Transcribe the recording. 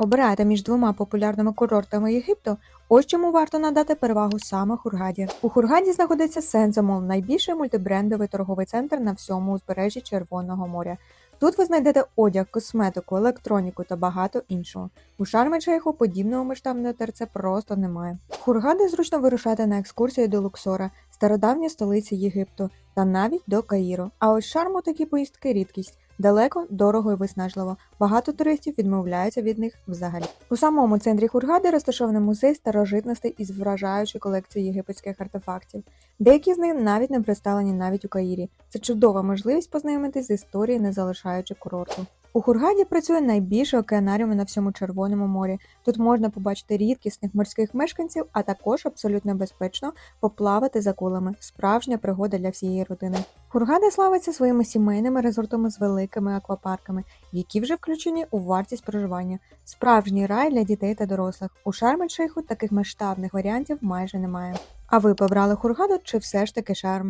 Обираєте між двома популярними курортами Єгипту, ось чому варто надати перевагу саме Хургаді. У Хургаді знаходиться Сензамол, найбільший мультибрендовий торговий центр на всьому узбережжі Червоного моря. Тут ви знайдете одяг, косметику, електроніку та багато іншого. У Шарм-Шейху подібного масштабного ТРЦ просто немає. В Хургаді зручно вирушати на екскурсію до Луксора, стародавньої столиці Єгипту, та навіть до Каїру. А ось шарму такі поїздки рідкість. Далеко, дорого і виснажливо. Багато туристів відмовляються від них взагалі. У самому центрі Хургади розташований музей старожитностей із вражаючою колекцією єгипетських артефактів. Деякі з них навіть не представлені навіть у Каїрі. Це чудова можливість познайомитись з історією, не залишаючи курорту. У Хургаді працює найбільший океанаріум на всьому Червоному морі. Тут можна побачити рідкісних морських мешканців, а також абсолютно безпечно поплавати за акулами. Справжня пригода для всієї родини. Хургада славиться своїми сімейними резортами з великими аквапарками, які вже включені у вартість проживання. Справжній рай для дітей та дорослих. У Шарм-Шейху таких масштабних варіантів майже немає. А ви побрали Хургаду чи все ж таки Шарм?